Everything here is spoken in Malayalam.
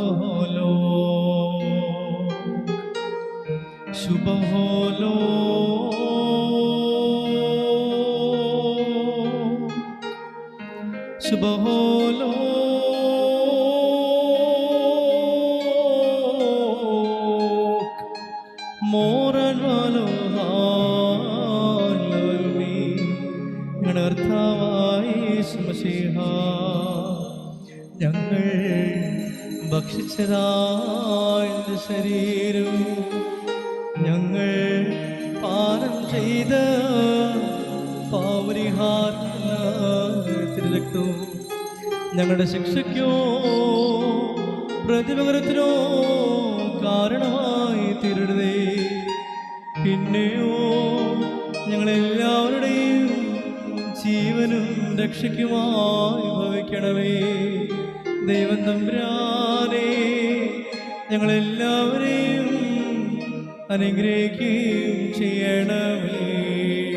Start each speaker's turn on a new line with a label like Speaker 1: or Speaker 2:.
Speaker 1: ശുഭഹോലോ ശുഭഹോലോ ശുഭഹോലോ മോറൻവാലോ ഹാലോൽമി ഞങ്ങളുടെ കർത്താവായി സുമസിഹ ഞങ്ങൾ ഭക്ഷിച്ചതായ ശരീരവും ഞങ്ങൾ പാനം ചെയ്ത പാവരിഹാരത്തിരക്തവും ഞങ്ങളുടെ ശിക്ഷയ്ക്കോ പ്രതിപകരത്തിനോ കാരണമായി തീരരുതേ. പിന്നെയോ ഞങ്ങളെല്ലാവരുടെയും ജീവനും രക്ഷിക്കുമായി ഭവിക്കണമേ. ദൈവം തമ്പുരാനെ ഞങ്ങളെല്ലാവരെയും അനുഗ്രഹിക്കുകയും ചെയ്യണമേ.